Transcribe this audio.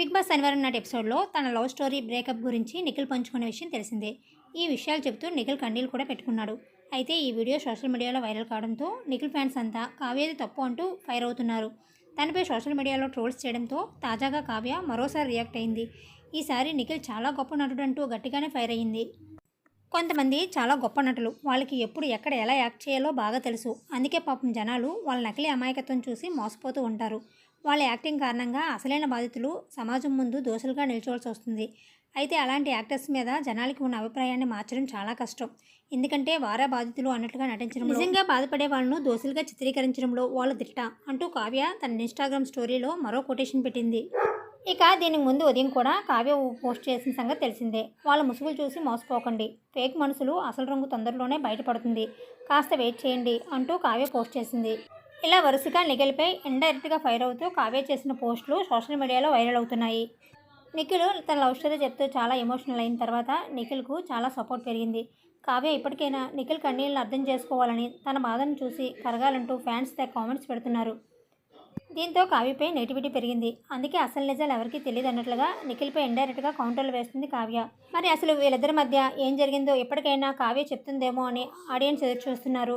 Big boss శనివారం నాటి ఎపిసోడ్లో తన లవ్ స్టోరీ బ్రేకప్ గురించి నిఖిల్ పంచుకున్న విషయం తెలిసిందే. ఈ విషయాలు చెబుతూ నిఖిల్ కండీలు కూడా పెట్టుకున్నాడు. అయితే ఈ వీడియో సోషల్ మీడియాలో వైరల్ కావడంతో నిఖిల్ ఫ్యాన్స్ అంతా కావ్యది తప్పు అంటూ ఫైర్ అవుతున్నారు. తనపై సోషల్ మీడియాలో ట్రోల్స్ చేయడంతో తాజాగా కావ్య మరోసారి రియాక్ట్ అయింది. ఈసారి నిఖిల్ చాలా గొప్ప నటుడు అంటూ గట్టిగానే ఫైర్ అయ్యింది. కొంతమంది చాలా గొప్ప నటులు. వాళ్ళకి ఎప్పుడు ఎక్కడ ఎలా యాక్ట్ చేయాలో బాగా తెలుసు. అందుకే పాపం జనాలు వాళ్ళ నకిలీ అమాయకత్వం చూసి మోసపోతూ ఉంటారు. వాళ్ళ యాక్టింగ్ కారణంగా అసలైన బాధితులు సమాజం ముందు దోషులుగా నిల్చోవాల్సి వస్తుంది. అయితే అలాంటి యాక్టర్స్ మీద జనాలకి ఉన్న అభిప్రాయాన్ని మార్చడం చాలా కష్టం. ఎందుకంటే వారే బాధితులు అన్నట్లుగా నటించడం నిజంగా బాధపడే వాళ్ళను దోషులుగా చిత్రీకరించడంలో వాళ్ళ దిట్ట అంటూ కావ్య తన ఇన్స్టాగ్రామ్ స్టోరీలో మరో కొటేషన్ పెట్టింది. ఇక దీనికి ముందు ఉదయం కూడా కావ్య పోస్ట్ చేసిన సంగతి తెలిసిందే. వాళ్ళ ముసుగులు చూసి మోసపోకండి. ఫేక్ మనుషులు అసలు రంగు తొందరలోనే బయటపడుతుంది. కాస్త వెయిట్ చేయండి అంటూ కావ్య పోస్ట్ చేసింది. ఇలా వరుసగా నిఖిల్పై ఇండైరెక్ట్గా ఫైర్ అవుతూ కావ్య చేసిన పోస్టులు సోషల్ మీడియాలో వైరల్ అవుతున్నాయి. నిఖిల్ తన లవ్ స్టోరీ చెప్తూ చాలా ఎమోషనల్ అయిన తర్వాత నిఖిల్కు చాలా సపోర్ట్ పెరిగింది. కావ్య ఇప్పటికైనా నిఖిల్ కన్నీళ్ళని అర్థం చేసుకోవాలని తన బాధను చూసి కరగాలంటూ ఫ్యాన్స్ తెగ కామెంట్స్ పెడుతున్నారు. దీంతో కావ్యపై నెగిటివిటీ పెరిగింది. అందుకే అసలు నిజాలు ఎవరికీ తెలియదు అన్నట్లుగా నిఖిల్పై ఇండైరెక్ట్గా కౌంటర్లు వేస్తుంది కావ్య. మరి అసలు వీళ్ళిద్దరి మధ్య ఏం జరిగిందో ఎప్పటికైనా కావ్య చెప్తుందేమో అని ఆడియన్స్ ఎదురు చూస్తున్నారు